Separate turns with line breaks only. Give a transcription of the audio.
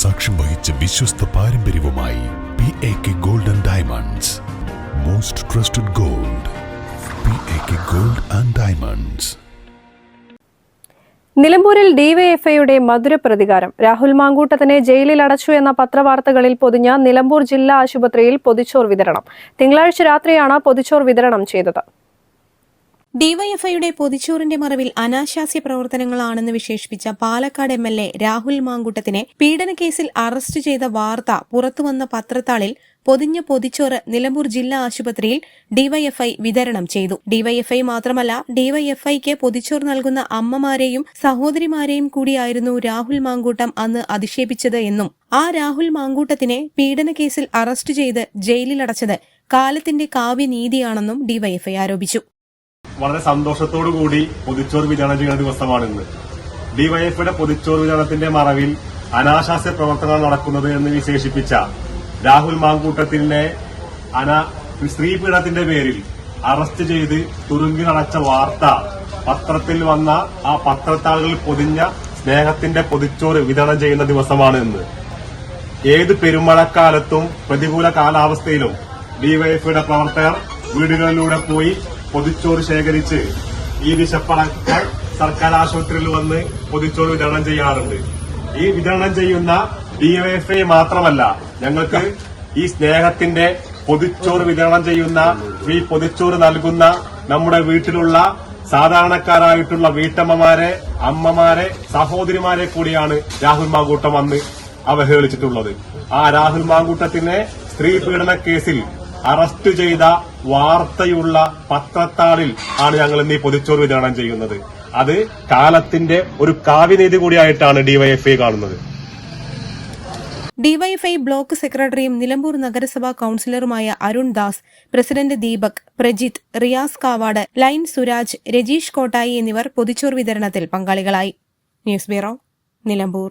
സാക്ഷ്യം വഹിച്ച വിശ്വസ്ത പാരമ്പര്യവുമായി P A K gold and diamonds most trusted gold P A K gold and diamonds
നിലമ്പൂരിൽ ഡിവൈഎഫ്ഐയുടെ മധുര പ്രതികാരം. രാഹുൽ മാങ്കൂട്ടത്തിനെ ജയിലിൽ അടച്ചു എന്ന പത്രവാർത്തകളിൽ പൊതിഞ്ഞ നിലമ്പൂർ ജില്ലാ ആശുപത്രിയിൽ പൊതിച്ചോർ വിതരണം. തിങ്കളാഴ്ച രാത്രിയാണ് പൊതിച്ചോർ വിതരണം ചെയ്തത്.
ഡിവൈഎഫ്ഐയുടെ പൊതിച്ചോറിന്റെ മറവിൽ അനാശാസ്യ പ്രവർത്തനങ്ങളാണെന്ന് വിശേഷിപ്പിച്ച Palakkad M L A Rahul മാങ്കുട്ടത്തിനെ പീഡനക്കേസിൽ അറസ്റ്റ് ചെയ്ത വാർത്ത പുറത്തുവന്ന പത്രത്താളിൽ പൊതിഞ്ഞ പൊതിച്ചോറ് നിലമ്പൂർ ജില്ലാ ആശുപത്രിയിൽ ഡിവൈഎഫ്ഐ വിതരണം ചെയ്തു. ഡിവൈഎഫ്ഐ മാത്രമല്ല ഡിവൈഎഫ്ഐക്ക് പൊതിച്ചോറ് നൽകുന്ന അമ്മമാരെയും സഹോദരിമാരെയും കൂടിയായിരുന്നു രാഹുൽ മാങ്കൂട്ടം അന്ന് അധിക്ഷേപിച്ചത് എന്നും ആ രാഹുൽ മാങ്കൂട്ടത്തിനെ പീഡനക്കേസിൽ അറസ്റ്റ് ചെയ്ത് ജയിലിലടച്ചത് കാലത്തിന്റെ കാവ്യനീതിയാണെന്നും ഡിവൈഎഫ്ഐ ആരോപിച്ചു.
വളരെ സന്തോഷത്തോടു കൂടി പൊതിച്ചോർ വിതരണം ചെയ്യുന്ന ദിവസമാണ് ഇന്ന് ഡിവൈഎഫ്ഐയുടെ പൊതിച്ചോർ വിതരണത്തിന്റെ മറവിൽ അനാശാസ്യ പ്രവർത്തനങ്ങൾ നടക്കുന്നത് എന്ന് വിശേഷിപ്പിച്ച രാഹുൽ മാങ്കൂട്ടത്തിന്റെ അനാ സ്ത്രീ പീഡനത്തിന്റെ പേരിൽ അറസ്റ്റ് ചെയ്ത് തുറുങ്കിലടച്ച വാർത്ത പത്രത്തിൽ വന്ന ആ പത്രത്താളുകളിൽ പൊതിഞ്ഞ സ്നേഹത്തിന്റെ പൊതിച്ചോറ് വിതരണം ചെയ്യുന്ന ദിവസമാണ് ഇന്ന് ഏത് പെരുമഴക്കാലത്തും പ്രതികൂല കാലാവസ്ഥയിലും ഡിവൈഎഫ്ഐയുടെ പ്രവർത്തകർ വീടുകളിലൂടെ പോയി പൊതിച്ചോറ് ശേഖരിച്ച് ഈ വിശപ്പടക്കാൻ സർക്കാർ ആശുപത്രിയിൽ വന്ന് പൊതിച്ചോറ് വിതരണം ചെയ്യാറുണ്ട്. ഈ വിതരണം ചെയ്യുന്ന ഡിവൈഎഫ്ഐ മാത്രമല്ല ഞങ്ങൾക്ക് ഈ സ്നേഹത്തിന്റെ പൊതിച്ചോറ് വിതരണം ചെയ്യുന്ന ഈ പൊതിച്ചോറ് നൽകുന്ന നമ്മുടെ വീട്ടിലുള്ള സാധാരണക്കാരായിട്ടുള്ള വീട്ടമ്മമാരെ അമ്മമാരെ സഹോദരിമാരെ കൂടിയാണ് രാഹുൽ മാങ്കൂട്ടം അന്ന് അവഹേളിച്ചിട്ടുള്ളത്. ആ രാഹുൽ മാങ്കൂട്ടത്തിനെ സ്ത്രീ പീഡന കേസിൽ അറസ്റ്റ് ചെയ്ത വാർത്തയുള്ള പത്രത്താളിൽ ആണ് ഞങ്ങൾ ഇന്ന് ഈ പൊതിച്ചോറ് വിതരണം ചെയ്യുന്നത്. അത് കാലത്തിന്റെ ഒരു കാവ്യനീതി കൂടിയായിട്ടാണ് ഡിവൈഎഫ്ഐ കാണുന്നത്.
ഡിവൈഎഫ്ഐ ബ്ലോക്ക് സെക്രട്ടറിയും നിലമ്പൂർ നഗരസഭാ കൌൺസിലറുമായ അരുൺ ദാസ് പ്രസിഡന്റ് ദീപക് പ്രജിത്ത് റിയാസ് കാവാട് ലൈൻ സുരാജ് രജീഷ് കോട്ടായി എന്നിവർ പൊതിച്ചോർ വിതരണത്തിൽ പങ്കാളികളായി. News bureau Nilambur.